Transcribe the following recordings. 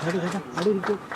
അവിടെ ഇരിക്കാം, അവിടെ ഇരിക്കും Our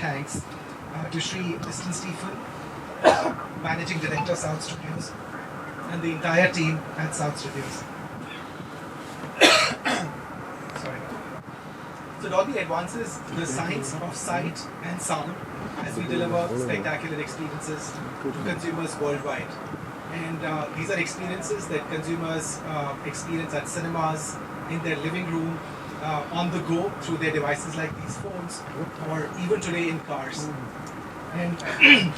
thanks uh, to Sri Mr. Stephen, Managing Director, South Studios, and the entire team at South Studios. Sorry. So Dolby advances the science of sight and sound as we deliver spectacular experiences to consumers worldwide. And uh, these are experiences that consumers uh, experience at cinemas, in their living room, uh, on the go through their devices like these phones, or even today in cars. And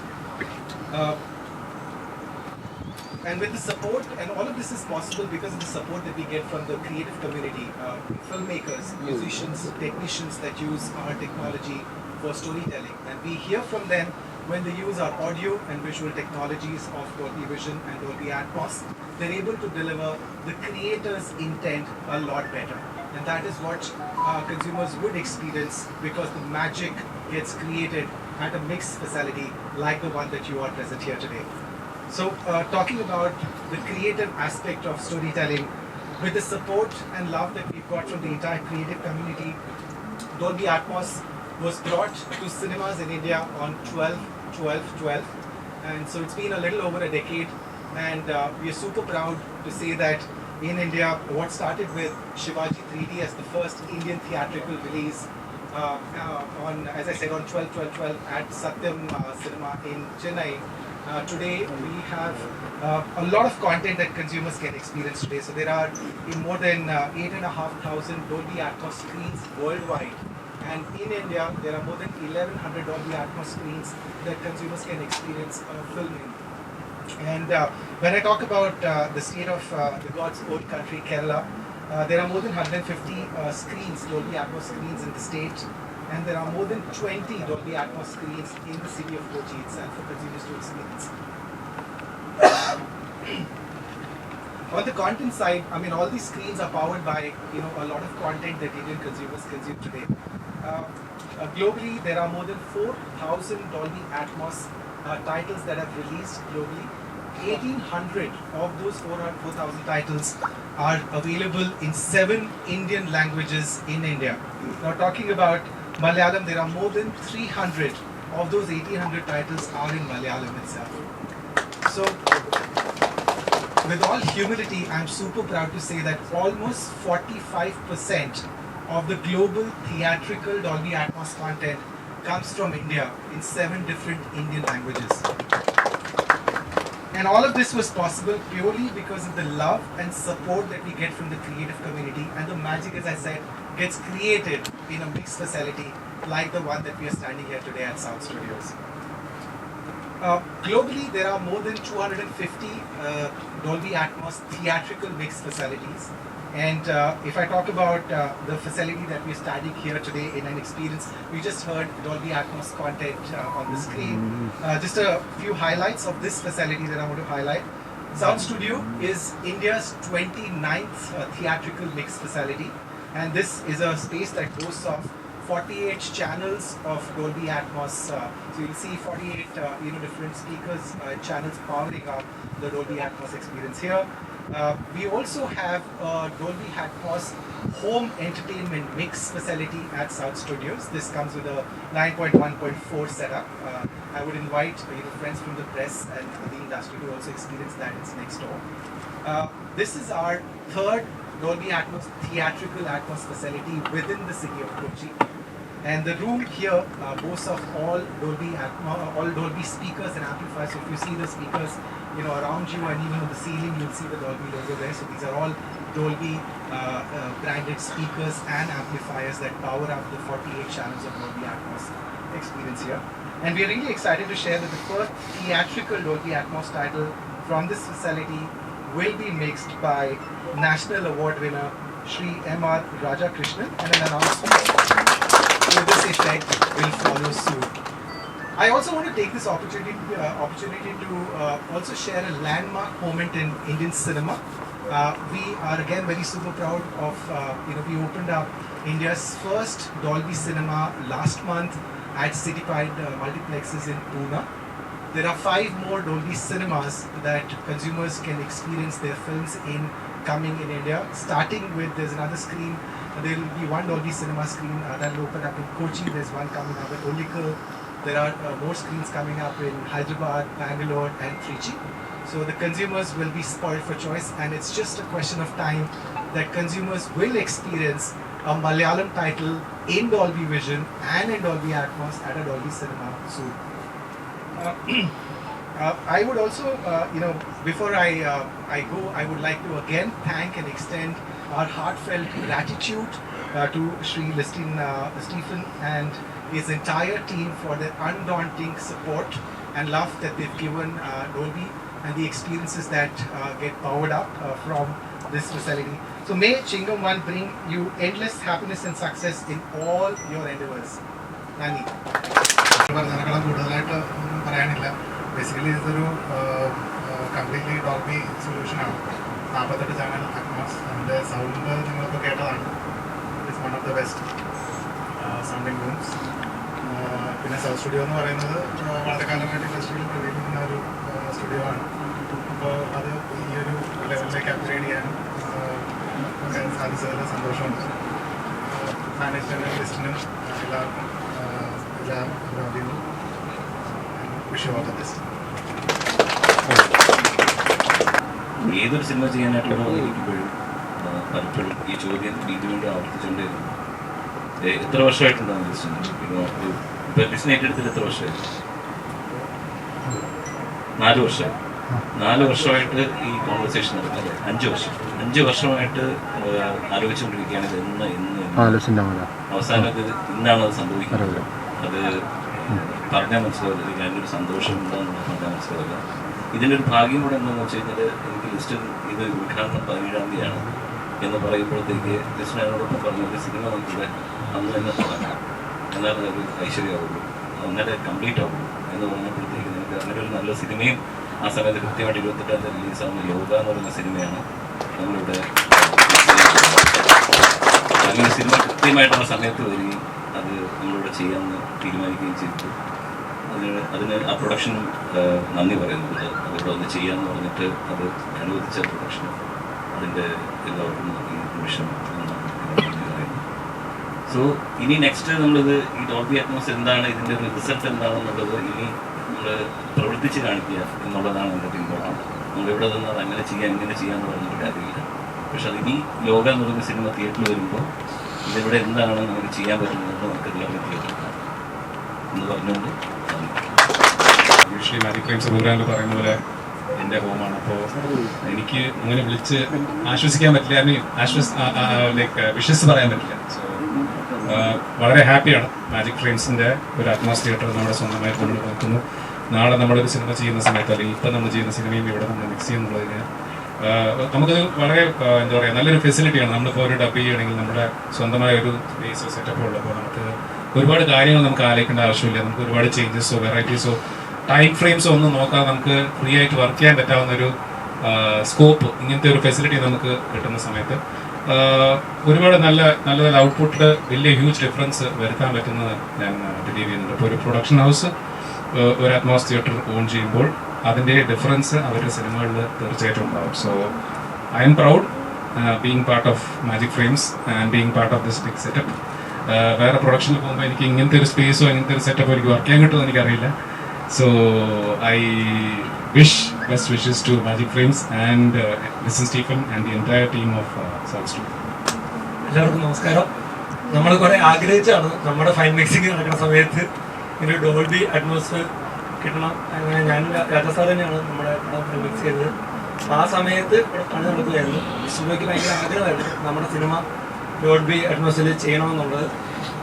uh, and with the support, and all of this is possible because of the support that we get from the creative community, uh, filmmakers, musicians, technicians that use our technology for storytelling. And we hear from them when they use our audio and visual technologies of Dolby Vision and Dolby Atmos. They're able to deliver the creator's intent a lot better. And that is what uh, consumers would experience because the magic gets created at a mixed facility like the one that you are present here today. So, uh, talking about the creative aspect of storytelling, with the support and love that we've got from the entire creative community, Dolby Atmos was brought to cinemas in India on 12 12 12. And so it's been a little over a decade, and uh, we are super proud to say that in India, what started with Shivaji 3D as the first Indian theatrical release uh, uh, on, as I said, on 12 12 12 at Satyam uh, Cinema in Chennai. Uh, today we have uh, a lot of content that consumers can experience today. So there are in more than uh, eight and a half thousand Dolby Atmos screens worldwide, and in India there are more than 1100 Dolby Atmos screens that consumers can experience uh, film in. And uh, when I talk about uh, the state of uh, the God's old country, Kerala, there are more than 150 uh, screens, Dolby Atmos screens in the state, and there are more than 20 Dolby Atmos screens in the city of Kochi itself for consumers to experience. On the content side, I mean, all these screens are powered by you know a lot of content that Indian consumers consume today. Uh, uh, globally, there are more than 4,000 Dolby Atmos uh, titles that have released globally. 1,800 of those 4,000 titles are available in seven Indian languages in India. Now, talking about Malayalam, there are more than 300 of those 1,800 titles are in Malayalam itself. So, with all humility, I'm super proud to say that almost 45% of the global theatrical Dolby Atmos content comes from India in seven different Indian languages. And all of this was possible purely because of the love and support that we get from the creative community, and the magic, as I said, gets created in a mixed facility like the one that we are standing here today at South Studios. Uh, globally, there are more than 250 uh, Dolby Atmos theatrical mix facilities. And uh, if I talk about uh, the facility that we're standing here today in an experience, we just heard Dolby Atmos content uh, on the screen. Uh, just a few highlights of this facility that I want to highlight. Sound Studio is India's 29th uh, theatrical mix facility, and this is a space that boasts of 48 channels of Dolby Atmos. Uh, so you'll see 48 uh, you know different speakers uh, channels powering up the Dolby Atmos experience here. Uh, we also have a Dolby Atmos home entertainment mix facility at South Studios. This comes with a 9.1.4 setup. Uh, I would invite uh, you know, friends from the press and the industry to also experience that. It's next door. This is our third Dolby Atmos theatrical Atmos facility within the city of Kochi. And the room here uh, boasts of all Dolby Atmos, all Dolby speakers and amplifiers. So if you see the speakers, you know, around you and even on the ceiling, you'll see the Dolby logo there. So these are all Dolby uh, uh, branded speakers and amplifiers that power up the 48 channels of Dolby Atmos experience here. And we're really excited to share that the first theatrical Dolby Atmos title from this facility will be mixed by National Award winner Sri M.R. Rajakrishnan and an announcement to this effect will follow soon. I also want to take this opportunity uh, opportunity to uh, also share a landmark moment in Indian cinema. Uh, we are again very super proud of uh, you know we opened up India's first Dolby Cinema last month at Cityfied uh, multiplexes in Pune. There are five more Dolby cinemas that consumers can experience their films in coming in India. Starting with there's another screen. There will be one Dolby cinema screen uh, that will open up in Kochi. There's one coming up at Olikal. There are uh, more screens coming up in Hyderabad, Bangalore, and Trichy. So the consumers will be spoiled for choice, and it's just a question of time that consumers will experience a Malayalam title in Dolby Vision and in Dolby Atmos at a Dolby cinema soon. Uh, uh, I would also, uh, you know, before I uh, I go, I would like to again thank and extend our heartfelt gratitude uh, to Sri Listin uh, Stephen and his entire team for their undaunting support and love that they've given uh, Dolby and the experiences that uh, get powered up uh, from this facility. So may Chingam One bring you endless happiness and success in all your endeavors. Nani. പറഞ്ഞതിനേക്കാളും കൂടുതലായിട്ട് ഒന്നും പറയാനില്ല Basically ഇതൊരു completely solution സൊല്യൂഷനാണ് നാൽപ്പത്തെട്ട് channel Atmos അതിന്റെ sound നിങ്ങളിപ്പോൾ കേട്ടതാണ്. It's one of the best sounding rooms പിന്നെ സൗത്ത് സ്റ്റുഡിയോ എന്ന് പറയുന്നത് വളരെ കാലമായിട്ട് ഇൻഡസ്ട്രിയിൽ പ്രവേശിക്കുന്ന ഒരു സ്റ്റുഡിയോ ആണ്. അപ്പോൾ അത് ഈ ഒരു ലെവലിലേക്ക് അപ്ഗ്രേഡ് ചെയ്യാനും സാധിച്ചതിൽ സന്തോഷമുണ്ട്. മാനേജ്മെന്റിനും ലിസ്റ്റിനും എല്ലാവർക്കും എല്ലാ അഭിവാദ്യങ്ങളും വിഷ് ഓൾ ദ ബെസ്റ്റ് ഏതൊരു സിനിമ ചെയ്യാനായിട്ട് ഇരിക്കുമ്പോഴും ആ, പലപ്പോഴും ഈ ചോദ്യം വീണ്ടും വീണ്ടും ആവർത്തിച്ചുകൊണ്ടിരുന്നു എത്ര വർഷമായിട്ടുണ്ടാവും ലിസ്റ്റിന് ഇപ്പൊ ഇപ്പൊ ലിസ്റ്റിന് ഏറ്റെടുത്തിട്ട് എത്ര വർഷമായി നാല് വർഷമായി നാല് വർഷമായിട്ട് ഈ കോൺവെർസേഷൻ നടക്കുന്നത് അഞ്ച് വർഷം. അഞ്ച് വർഷമായിട്ട് ആലോചിച്ചുകൊണ്ടിരിക്കുകയാണ് ഇത് അവസാനം ഇന്നാണ് അത് സംഭവിക്കുന്നത് അത് പറഞ്ഞാൽ മനസ്സിലാവില്ല. എനിക്ക് അതിന്റെ ഒരു സന്തോഷം എന്താണെന്ന് പറഞ്ഞാൽ മനസ്സിലാവില്ല. ഇതിന്റെ ഒരു ഭാഗ്യം കൂടെ എന്താണെന്ന് വെച്ച് കഴിഞ്ഞാൽ എനിക്ക് ലിസ്റ്റിൽ ഇത് ഉദ്ഘാടനം പതിനേഴാം തീയതിയാണ് എന്ന് പറയുമ്പോഴത്തേക്ക് ലിസ്റ്റിന് അതിനോടൊപ്പം പറഞ്ഞു ഒരു സിനിമ നമുക്കിവിടെ അന്ന് തന്നെ തുടങ്ങാം. എന്നാലും അത് ഐശ്വര്യമാവുള്ളൂ. അന്നേരം കംപ്ലീറ്റ് ആവുള്ളൂ എന്ന് പറഞ്ഞപ്പോഴത്തേക്ക് നിങ്ങൾക്ക് അങ്ങനെ ഒരു നല്ല സിനിമയും ആ സമയത്ത് കൃത്യമായിട്ട് ഇരുപത്തെട്ടാം തീയതി റിലീസാവുന്ന യോഗ എന്ന് പറയുന്ന സിനിമയാണ് നമ്മളിവിടെ അങ്ങനെ സിനിമ കൃത്യമായിട്ടുള്ള സമയത്ത് വരികയും നമ്മളിവിടെ ചെയ്യാമെന്ന് തീരുമാനിക്കുകയും ചെയ്തു. അതിന് അതിന് ആ പ്രൊഡക്ഷൻ നന്ദി പറയുന്നുണ്ട് അതിവിടെ ഒന്ന് ചെയ്യാമെന്ന് പറഞ്ഞിട്ട് അത് അനുവദിച്ച പ്രൊഡക്ഷൻ അതിന്റെ എല്ലാവർക്കും ഈ നിമിഷം സോ ഇനി നെക്സ്റ്റ് നമ്മളിത് ഈ ഡോൾബി അറ്റ്മോസ് എന്താണ് ഇതിന്റെ റിസൾട്ട് എന്താണെന്നുള്ളത് ഇനി നമ്മൾ പ്രവർത്തിച്ച് കാണിക്കുക എന്നുള്ളതാണ് എന്റെ നമ്മൾ നമ്മളിവിടെ നിന്ന് അത് അങ്ങനെ ചെയ്യാം ഇങ്ങനെ ചെയ്യാമെന്ന് പറഞ്ഞിട്ട് കാര്യമില്ല. പക്ഷെ അത് ഇനി ലോക എന്ന് പറയുന്ന സിനിമ തിയേറ്ററിൽ വരുമ്പോൾ ഇതിവിടെ എന്താണ് നമുക്ക് ചെയ്യാൻ പറ്റുന്നത് നമുക്ക് എല്ലാം പറ്റിയിട്ടുണ്ട് എന്ന് പറഞ്ഞുകൊണ്ട് മാജിക് ഫ്രെയിംസ് പ്രോഗ്രാമിൽ പറയുന്ന പോലെ എന്റെ ഹോമാണ്. അപ്പോൾ എനിക്ക് അങ്ങനെ വിളിച്ച് ആശ്വസിക്കാൻ പറ്റില്ല. ആശ്വസ് ലൈക്ക് വിഷസ് പറയാൻ പറ്റില്ല. സോ വളരെ ഹാപ്പിയാണ് മാജിക് ഫ്രെയിംസിന്റെ ഒരു അറ്റ്മോസ് തിയേറ്റർ നമ്മുടെ സ്വന്തമായി നമ്മൾ നോക്കുന്നു. നാളെ നമ്മളൊരു സിനിമ ചെയ്യുന്ന സമയത്ത് അല്ലെങ്കിൽ ഇപ്പം നമ്മൾ ചെയ്യുന്ന സിനിമയും ഇവിടെ നമ്മൾ മിക്സ് ചെയ്യുന്നുള്ളതിന് നമുക്കത് വളരെ എന്താ പറയുക നല്ലൊരു ഫെസിലിറ്റിയാണ് നമ്മളിപ്പോൾ ഒരു ഡബ് ചെയ്യുകയാണെങ്കിൽ നമ്മുടെ സ്വന്തമായ ഒരു സ്പേസ് സെറ്റപ്പ് ഉള്ളപ്പോൾ നമുക്ക് ഒരുപാട് കാര്യങ്ങൾ നമുക്ക് ആലോചിക്കേണ്ട ആവശ്യമില്ല. നമുക്ക് ഒരുപാട് ചേഞ്ചസോ വെറൈറ്റീസോ ടൈം ഫ്രെയിംസോ ഒന്നും നോക്കാതെ നമുക്ക് ഫ്രീ ആയിട്ട് വർക്ക് ചെയ്യാൻ പറ്റാവുന്ന ഒരു സ്കോപ്പ് ഇങ്ങനത്തെ ഒരു ഫെസിലിറ്റി നമുക്ക് കിട്ടുന്ന സമയത്ത് ഒരുപാട് നല്ല നല്ല നല്ല ഔട്ട്പുട്ടിൽ വലിയ ഹ്യൂജ് ഡിഫറൻസ് വരുത്താൻ പറ്റുന്നത് ഞാൻ ബിലീവ് ചെയ്യുന്നുണ്ട്. ഇപ്പോൾ ഒരു പ്രൊഡക്ഷൻ ഹൗസ് ഒരു അറ്റ്മോസ് തിയേറ്റർ ഓൺ ചെയ്യുമ്പോൾ അതിന്റെ ഡിഫറൻസ് അവരുടെ സിനിമകളിൽ തീർച്ചയായിട്ടും ഉണ്ടാവും. So I'm proud being part of Magic Frames and being part of this big setup വേറെ പ്രൊഡക്ഷനിൽ പോകുമ്പോൾ എനിക്ക് ഇങ്ങനത്തെ ഒരു സ്പേസോ ഇങ്ങനത്തെ ഒരു സെറ്റപ്പോ എനിക്ക് വർക്ക് ചെയ്യാൻ കിട്ടുമെന്ന് എനിക്കറിയില്ല. So I wish best wishes to Magic Frames and Listin Stephen and the entire team of to എല്ലാവർക്കും നമസ്കാരം. നമ്മൾ കുറെ ആഗ്രഹിച്ചാണ് നമ്മുടെ ഫൈൻ മിക്സിംഗ് നടക്കുന്ന സമയത്ത് ഒരു ഡോൾബി അറ്റ്മോസ്ഫിയർ കിട്ടണം ഞാൻ രാജസ്ഥാൻ തന്നെയാണ് നമ്മുടെ മിക്സ് ചെയ്തത്. ആ സമയത്ത് ഇവിടെ പണി നടക്കുകയായിരുന്നു. സിനിമയ്ക്ക് ഭയങ്കര ആഗ്രഹമായിരുന്നു നമ്മുടെ സിനിമ ഡോൾബി അറ്റ്മോസ്ഫിയറിൽ ചെയ്യണമെന്നുള്ളത്.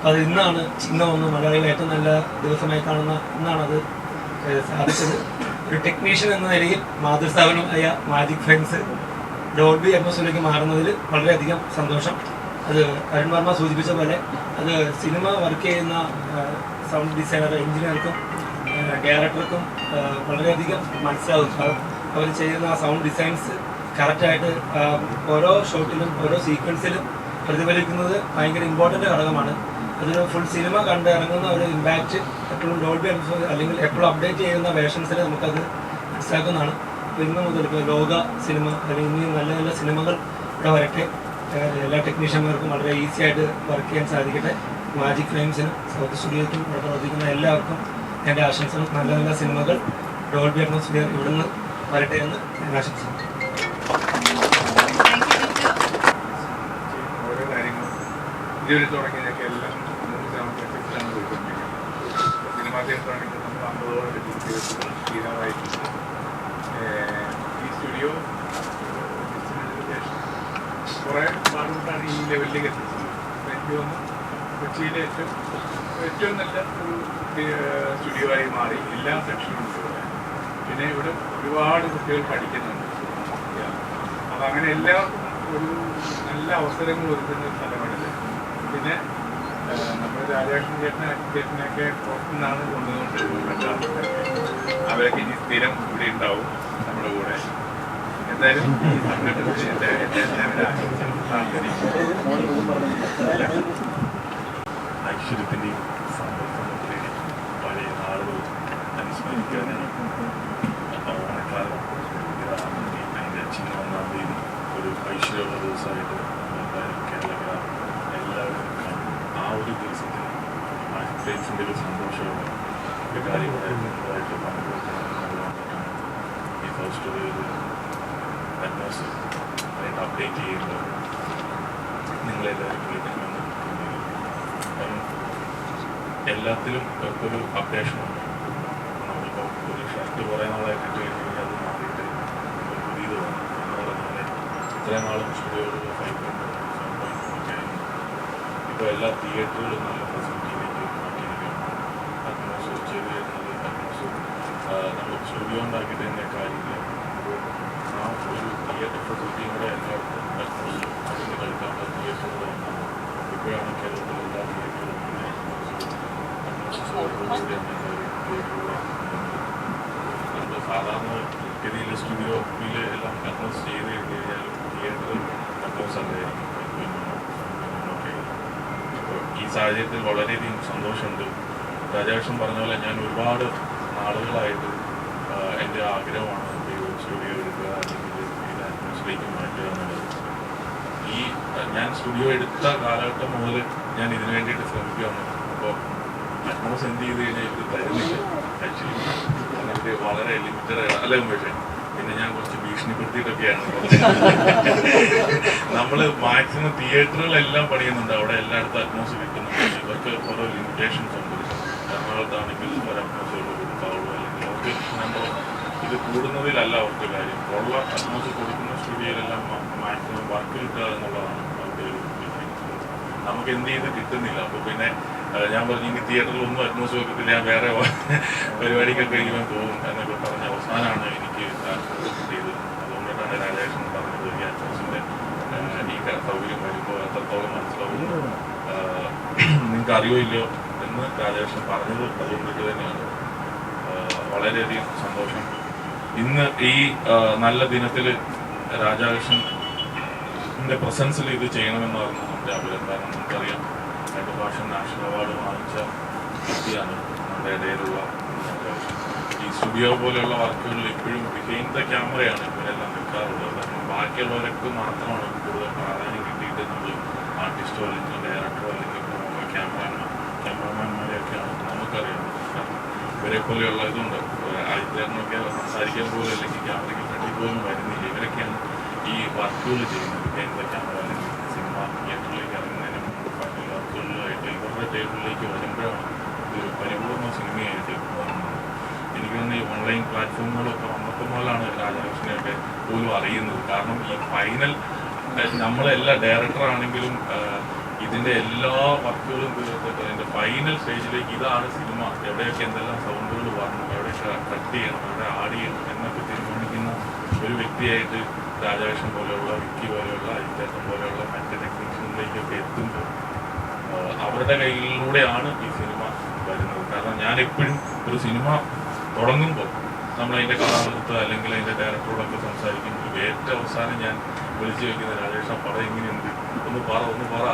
അത് ഇന്നാണ് ചിഹ്നം ഒന്ന് മലയാളികളെ ഏറ്റവും നല്ല ദിവസമായി കാണുന്ന ഇന്നാണ് അത് സാധിച്ചത്. ഒരു ടെക്നീഷ്യൻ എന്ന നിലയിൽ മാതൃസ്ഥാപനമായ മാജിക് ഫ്രണ്ട്സ് ലോഡ് ബി അറ്റ്മോസ്ഫിയറിലേക്ക് മാറുന്നതിൽ വളരെയധികം സന്തോഷം. അത് അരുൺ വർമ്മ സൂചിപ്പിച്ച പോലെ അത് സിനിമ വർക്ക് ചെയ്യുന്ന സൗണ്ട് ഡിസൈനർ എഞ്ചിനീയർക്കും ഡയറക്ടർക്കും വളരെയധികം മനസ്സിലാവും. അവർ ചെയ്യുന്ന ആ സൗണ്ട് ഡിസൈൻസ് കറക്റ്റായിട്ട് ഓരോ ഷോട്ടിലും ഓരോ സീക്വൻസിലും പ്രതിഫലിക്കുന്നത് ഭയങ്കര ഇമ്പോർട്ടന്റ് ഘടകമാണ്. അതിന് ഫുൾ സിനിമ കണ്ട് ഇറങ്ങുന്ന ഒരു ഇമ്പാക്റ്റ് എപ്പോഴും ഡോൾബി അല്ലെങ്കിൽ എപ്പോഴും അപ്ഡേറ്റ് ചെയ്യുന്ന വേഷൻസിൽ നമുക്കത് മനസ്സിലാക്കുന്നതാണ്. ഇന്ന് മുതൽ ഇപ്പോൾ ലോക സിനിമ അല്ലെങ്കിൽ ഇനി നല്ല നല്ല സിനിമകൾ ഇവിടെ വരട്ടെ. എല്ലാ ടെക്നീഷ്യന്മാർക്കും വളരെ ഈസി ആയിട്ട് വർക്ക് ചെയ്യാൻ സാധിക്കട്ടെ. മാജിക് ഫ്രെയിംസിനും സൗത്ത് സ്റ്റുഡിയോയ്ക്കും ഇവിടെ പ്രവർത്തിക്കുന്ന എല്ലാവർക്കും എന്റെ ആശംസകൾ നല്ല നല്ല സിനിമകൾ ഡോൾബി അറ്റ്മോസ്ഫിയർ ഇവിടെ നിന്ന് വരട്ടെ എന്ന് ഞാൻ ആശംസിക്കുന്നു. ഓരോ കാര്യങ്ങളും ഇതുവരെ തുടങ്ങിയതൊക്കെ എല്ലാം സിനിമാ നമ്മൾ അമ്പതോളം തിയേറ്ററുകൾ സ്ഥിരമായിട്ടുണ്ട് ഈ സ്റ്റുഡിയോ കുറേ പാടുകൊണ്ടാണ് ഈ ലെവലിലേക്ക് എത്തിച്ചത്. എനിക്ക് തോന്നുന്നു കൊച്ചിയിലെ ഏറ്റവും ഏറ്റവും നല്ല ഒരു സ്റ്റുഡിയോ ആയി മാറി എല്ലാ സെക്ഷനും പിന്നെ ഇവിടെ ഒരുപാട് കുട്ടികൾ പഠിക്കുന്നുണ്ട്. അപ്പം അങ്ങനെ എല്ലാവർക്കും ഒരു നല്ല അവസരങ്ങൾ ഒരുക്കുന്ന ഒരു സ്ഥലമാണിത്. പിന്നെ നമ്മുടെ രാജാകൃഷ്ണൻ ചേട്ടനെ ചേട്ടനെയൊക്കെ പുറത്തുനിന്നാണ് കൊണ്ടുവന്നുകൊണ്ടിരുന്നത് അവരൊക്കെ ഇനി സ്ഥിരം ഇവിടെ ഉണ്ടാവും നമ്മുടെ കൂടെ. എന്തായാലും ഈ എന്റെ എല്ലാവരും ആശംസകളും ഐശ്വര്യത്തിന്റെയും സന്തോഷത്തിന്റെയും പഴയ നാളുകൾ അനുസ്മരിക്കാനാണ് ഓണക്കാലം അതിന്റെ ചിഹ്നം ഒന്നാം തീയതി ഒരു ഐശ്വര്യമുള്ള ദിവസമായിട്ട് നമ്മളെല്ലാവരും കേരളക്കാർ എല്ലാവരും കാണും. ആ ഒരു ദിവസത്തിൽ ഫ്രണ്ട്സിന്റെ ഒരു സന്തോഷമുള്ള ഒരു കാര്യം കൂടെ നിങ്ങളായിട്ട് പങ്കുവെക്കാനുള്ളതാണ് ഈ ഫസ്റ്റ് ഒരു അറ്റ്മോസ്ഫിയർ അതിന്റെ അപ്ഡേറ്റ് ചെയ്യുന്നത് നിങ്ങളെല്ലാവരും വിളിക്കണമെന്ന് തോന്നിയിരുന്നു കാരണം എല്ലാത്തിലും ഒക്കെ ഒരു അപ്ഡേഷൻ ഉണ്ട് നമ്മളിപ്പോൾ ഒരു ഷർട്ട് കുറേ നാളായിട്ട് കിട്ടി കഴിഞ്ഞാൽ അത് മാറിയിട്ട് ഒരു പുതിയത് വേണം എന്ന് പറഞ്ഞാൽ ഇത്രയും നാളും സ്റ്റുഡിയോകളിൽ ഫൈവ് പോയിന്റ് സെവൻ ഒക്കെ ആയിരുന്നു ഇപ്പോൾ എല്ലാ തിയേറ്ററുകളും നല്ല ഫെസിലിറ്റിയിലേക്ക് മാറ്റിയിരിക്കുകയാണ്. അറ്റ്മോസ്ഫിയർ ചെയ്ത് വരുന്നത് അറ്റ്മോസ്ഫിയർ നമ്മൾ സ്റ്റുഡിയോ ഉണ്ടാക്കിയിട്ട് തന്നെ കാര്യമില്ല. ആ ഒരു തിയേറ്റർ ഫെസിലിറ്റിയും കൂടെ എല്ലായിടത്തും അറ്റ്മോസ്ഫിയർ അതിന് കളിക്കാനുള്ള തിയേറ്ററുകൾ ഇപ്പോഴാണ് കേരളത്തിൽ സാഹചര്യത്തിൽ വളരെയധികം സന്തോഷമുണ്ട്. രാജാക്ഷൻ പറഞ്ഞ പോലെ ഞാൻ ഒരുപാട് നാളുകളായിട്ട് എന്റെ ആഗ്രഹമാണ് സ്റ്റുഡിയോ എടുക്കുക അല്ലെങ്കിൽ ഇത് അറ്റ്മോസിലേക്ക് മാറ്റുക എന്നുള്ളത്. ഈ ഞാൻ സ്റ്റുഡിയോ എടുത്ത കാലഘട്ടം മുതൽ ഞാൻ ഇതിനു വേണ്ടിയിട്ട് ശ്രമിക്കുകയാണ് അപ്പോൾ സെൻഡ് ചെയ്ത് കഴിഞ്ഞാൽ തരുന്നില്ല. ആക്ച്വലി നമുക്ക് വളരെ ലിമിറ്റഡ് അല്ല പക്ഷേ പിന്നെ ഞാൻ കുറച്ച് ഭീഷണിപ്പെടുത്തിയിട്ടൊക്കെയാണ്. നമ്മൾ മാക്സിമം തിയേറ്ററുകളെല്ലാം പണിയുന്നുണ്ട് അവിടെ എല്ലായിടത്തും അറ്റ്മോസ് കിട്ടുന്നുണ്ട് ഇവർക്ക് ഓരോ ലിമിറ്റേഷൻസ് ഉണ്ട്. എറണാകുളത്താണെങ്കിൽ ഒരു അറ്റ്മോസ്ഫിയർ കൊടുക്കാവുള്ളൂ അല്ലെങ്കിൽ അവർക്ക് നമ്മൾ ഇത് കൂടുന്നതിലല്ല അവർക്ക് കാര്യം. ഉള്ള അറ്റ്മോസ് കൊടുക്കുന്ന സ്റ്റുഡിയോയിലെല്ലാം മാക്സിമം വർക്ക് കിട്ടുക എന്നുള്ളതാണ് അവരുടെ ഒരു നമുക്ക് എന്ത് ചെയ്ത് കിട്ടുന്നില്ല. അപ്പോൾ പിന്നെ ഞാൻ പറഞ്ഞു ഇനി തിയേറ്ററിലൊന്നും ഒന്നും അറ്റ്മോസ് വെക്കത്തില്ല ഞാൻ വേറെ പരിപാടിക്കൊക്കെ ഇങ്ങനെ പോകും. എന്നൊക്കെ പറഞ്ഞ അവസാനമാണ് എനിക്ക് ചെയ്തത്. അതുകൊണ്ടാണ് രാജേഷൻ പറഞ്ഞത് ഈ അറ്റ്മോസിന്റെ ഈ സൗകര്യം വരുമ്പോൾ എത്രത്തോളം മനസ്സിലാവും. നിങ്ങൾക്ക് അറിയോ ഇല്ലയോ എന്ന് രാജേഷൻ പറഞ്ഞത് അതുകൊണ്ടൊക്കെ തന്നെയാണ്. വളരെയധികം സന്തോഷം. ഇന്ന് ഈ നല്ല ദിനത്തിൽ രാജാകൃഷ്ണന്റെ പ്രസൻസിൽ ഇത് ചെയ്യണമെന്നായിരുന്നു നമ്മുടെ അഭിനന്ദനം. നമുക്കറിയാം. രണ്ട് ഭാഷ നാഷണൽ വാങ്ങിച്ച വ്യക്തിയാണ് നമ്മുടെ ഇടയിലുള്ള ഈ സ്റ്റുഡിയോ പോലെയുള്ള വർക്കുകളിൽ ഇപ്പോഴും ബിഹൈൻഡ് ദ ക്യാമറയാണ് ഇവരെല്ലാം നിൽക്കാറുള്ളത്. കാരണം ബാക്കിയുള്ളവരൊക്കെ മാത്രമാണ് കൂടുതൽ പ്രാധാന്യം കിട്ടിയിട്ട് നമ്മൾ ആർട്ടിസ്റ്റോ അല്ലെങ്കിൽ ഡയറക്ടറോ അല്ലെങ്കിൽ ക്യാമറമാൻ ക്യാമറമാൻമാരെയൊക്കെയാണ് നമുക്കറിയാം. ഇവരെ പോലെയുള്ള ഇതുണ്ട് ആയിരത്തിനൊക്കെ സംസാരിക്കാൻ പോലും അല്ലെങ്കിൽ ക്യാമറയ്ക്ക് ഫ്രണ്ടിൽ പോലും വരുന്നില്ല. ഇവരൊക്കെയാണ് ഈ വർക്കുകൾ ചെയ്യുന്നത്. ബിഹൈൻഡ് ദ ക്യാമറ അല്ലെങ്കിൽ സിനിമ തിയേറ്ററിലേക്ക് ഇറങ്ങുന്നതിന് വർക്കുകളിലായിട്ട് ഇവരുടെ ടേബിളിലേക്ക് വരുമ്പോഴാണ് ഇതൊരു പരിപൂർണ സിനിമയായിട്ട് വന്നത് എനിക്ക് തോന്നുന്നു ഈ ഓൺലൈൻ പ്ലാറ്റ്ഫോമുകളൊക്കെ വന്നപ്പോൾ മുതലാണ് രാജലക്ഷ്മിയൊക്കെ പോലും അറിയുന്നത്. കാരണം ഈ ഫൈനൽ നമ്മളെല്ലാ ഡയറക്ടറാണെങ്കിലും ഇതിന്റെ എല്ലാ വർക്കുകളും തീർത്തിട്ട് അതിന്റെ ഫൈനൽ സ്റ്റേജിലേക്ക് ഇതാണ് സിനിമ. എവിടെയൊക്കെ എന്തെല്ലാം സൗണ്ടുകൾ വരണം എവിടെയൊക്കെ കട്ട് ചെയ്യണം എവിടെ ആഡ് ചെയ്യണം എന്നൊക്കെ തീരുമാനിക്കുന്ന ഒരു വ്യക്തിയായിട്ട് രാജാകൃഷ്ണൻ പോലെയുള്ള വിക്കി പോലെയുള്ള അജിത്തേട്ടൻ പോലെയുള്ള മറ്റ് ടെക്നീഷ്യനിലേക്കൊക്കെ എത്തുമ്പോൾ അവരുടെ കയ്യിലൂടെയാണ് ഈ സിനിമ വരുന്നത്. കാരണം ഞാൻ എപ്പോഴും ഒരു സിനിമ തുടങ്ങുമ്പോൾ നമ്മൾ അതിന്റെ കഥാകൃത്ത് അല്ലെങ്കിൽ അതിന്റെ ഡയറക്ടറോടൊക്കെ സംസാരിക്കുമ്പോൾ ഏറ്റവും അവസാനം ഞാൻ വിളിച്ചു വെക്കുന്ന രാജേഷ പടം എങ്ങനെയുണ്ട്? ഒന്ന് പറ ഒന്ന് പറ.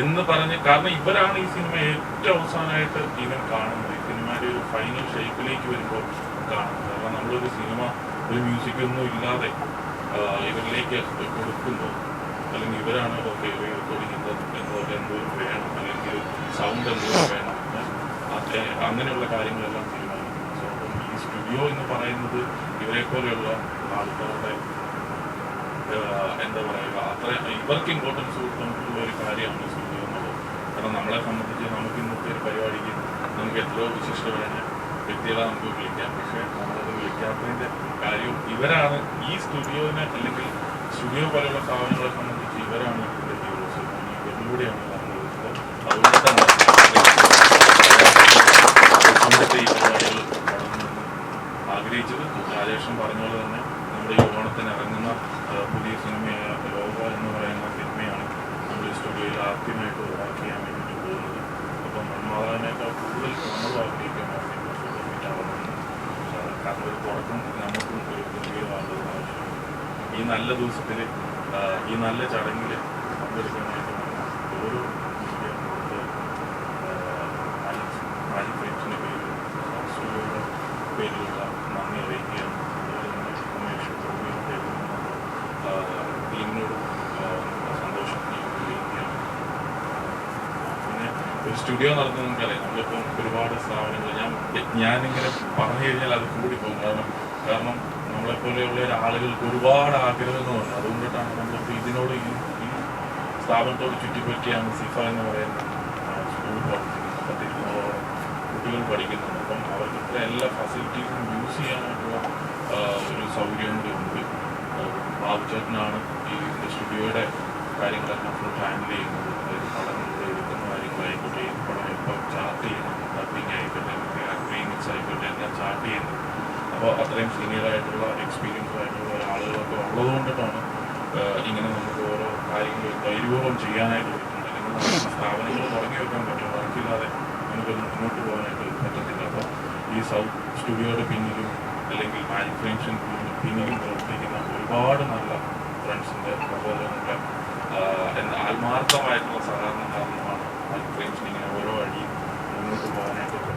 എന്ന് പറഞ്ഞ് കാരണം ഇവരാണ് ഈ സിനിമ ഏറ്റവും അവസാനമായിട്ട് ഇവൻ കാണുന്നത്. ഈ സിനിമയുടെ ഒരു ഫൈനൽ ഷേപ്പിലേക്ക് വരുമ്പോൾ കാണുന്നത്. കാരണം നമ്മളൊരു സിനിമ ഒരു മ്യൂസിക്കൊന്നും ഇല്ലാതെ ഇവരിലേക്ക് കൊടുക്കുമ്പോൾ അല്ലെങ്കിൽ ഇവരാണ് റെക്കോർഡിംഗ് എന്തോ എന്തോ എന്തോരം വേണം? അല്ലെങ്കിൽ സൗണ്ട് എന്തോരം വേണം? അങ്ങനെയുള്ള കാര്യങ്ങളെല്ലാം തീരുമാനിക്കും. സോ അപ്പം ഈ സ്റ്റുഡിയോ എന്ന് പറയുന്നത് ഇവരെ പോലെയുള്ള ആൾക്കാരുടെ എന്താ പറയുക അത്ര ഇവർക്ക് ഇമ്പോർട്ടൻസ് കൊടുത്തിട്ടുള്ള ഒരു കാര്യമാണ് സ്റ്റുഡിയോ എന്നുള്ളത്. കാരണം നമ്മളെ സംബന്ധിച്ച് നമുക്ക് ഇന്നത്തെ ഒരു പരിപാടിക്ക് നമുക്ക് എത്രയോ വിശിഷ്ടമായ വ്യക്തികളെ നമുക്ക് വിളിക്കാം. പക്ഷേ നമ്മളത് വിളിക്കാത്തതിന്റെ കാര്യം ഇവരാണ് ഈ സ്റ്റുഡിയോനെ അല്ലെങ്കിൽ സ്റ്റുഡിയോ പോലെയുള്ള സ്ഥാപനങ്ങളെ സംബന്ധിച്ച് ഇവരാണ് ഇവരിലൂടെയാണ് അതുകൊണ്ട് തന്നെ ഈ പരിപാടികൾ ആഗ്രഹിച്ചത്. രാജേഷൻ പറഞ്ഞ പോലെ തന്നെ നമ്മുടെ ഈ ഓണത്തിന് ഇറങ്ങുന്ന പുതിയ സിനിമയായ ലോക എന്ന് പറയുന്ന സിനിമയാണ് നമ്മൾ ഈ സ്റ്റുഡിയോയിൽ ആദ്യമായിട്ട് വർക്ക് ചെയ്യാൻ വേണ്ടി പോകുന്നത്. അപ്പം നമ്മളതിനേക്കാൾ കൂടുതൽ നമ്മൾ ആഗ്രഹിക്കുന്ന കാരണം ഒരു തുടക്കം നമുക്കും ഒരു പുതിയ ഈ നല്ല ദിവസത്തിൽ ഈ നല്ല ചടങ്ങിൽ പങ്കെടുക്കാനായിട്ട് ഓരോ ഫ്രെയിംസിന്റെ പേരിൽ പേരിലുള്ള നന്ദി അറിയിക്കുകയാണ്. സ്റ്റുഡിയോ നടത്തുന്ന നമുക്കറിയാം നമ്മളിപ്പം ഒരുപാട് സ്ഥാപനങ്ങൾ ഞാൻ ഞാനിങ്ങനെ പറഞ്ഞു കഴിഞ്ഞാൽ അത് കൂടി പോകും. കാരണം കാരണം നമ്മളെപ്പോലെയുള്ള ആളുകൾക്ക് ഒരുപാട് ആഗ്രഹങ്ങളുണ്ട് അതുകൊണ്ടിട്ടാണ് നമ്മളിപ്പോൾ ഇതിനോട് ഈ ഈ സ്ഥാപനത്തോട് ചുറ്റിപ്പറ്റിയാണ് സിഫ എന്ന് പറയുന്ന സ്കൂൾ പ്രവർത്തിക്കുന്നത് കുട്ടികൾ പഠിക്കുന്നുണ്ട്. അപ്പം അവർക്ക് എല്ലാ ഫെസിലിറ്റീസും യൂസ് ചെയ്യാനായിട്ടുള്ള ഒരു സൗകര്യം കൂടി ഉണ്ട്. ബാബു ചേട്ടനാണ് ഈ സ്റ്റുഡിയോയുടെ കാര്യങ്ങളെല്ലാം ഫുൾ ഹാൻഡിൽ ചെയ്യുന്നത്. അപ്പോൾ അത്രയും സീനിയർ ആയിട്ടുള്ള എക്സ്പീരിയൻസ് ആയിട്ടുള്ള ആളുകളൊക്കെ ഉള്ളതുകൊണ്ടിട്ടാണ് ഇങ്ങനെ നമുക്ക് ഓരോ കാര്യങ്ങൾ ധൈര്യപൂർവം ചെയ്യാനായിട്ട് പറ്റുന്നത്. അല്ലെങ്കിൽ നമുക്ക് സ്ഥാപനങ്ങൾ തുടങ്ങി വെക്കാൻ പറ്റും. വർക്കില്ലാതെ നമുക്കൊന്ന് മുന്നോട്ട് പോകാനായിട്ട് പറ്റത്തില്ല. അപ്പോൾ ഈ സൗത്ത് സ്റ്റുഡിയോയുടെ പിന്നിലും അല്ലെങ്കിൽ മാനുഫാക്ചറിംഗ് പിന്നിലും പ്രവർത്തിക്കുന്ന ഒരുപാട് നല്ല ഫ്രണ്ട്സിന്റെ പ്രബോധനങ്ങളുടെ എന്ന ആത്മാർത്ഥമായിട്ടുള്ള സഹകരണം കാരണമാണ് മാനുഫാക്ചറിങ്ങിനെ ഓരോ അടിയും മുന്നോട്ട് പോകാനായിട്ട്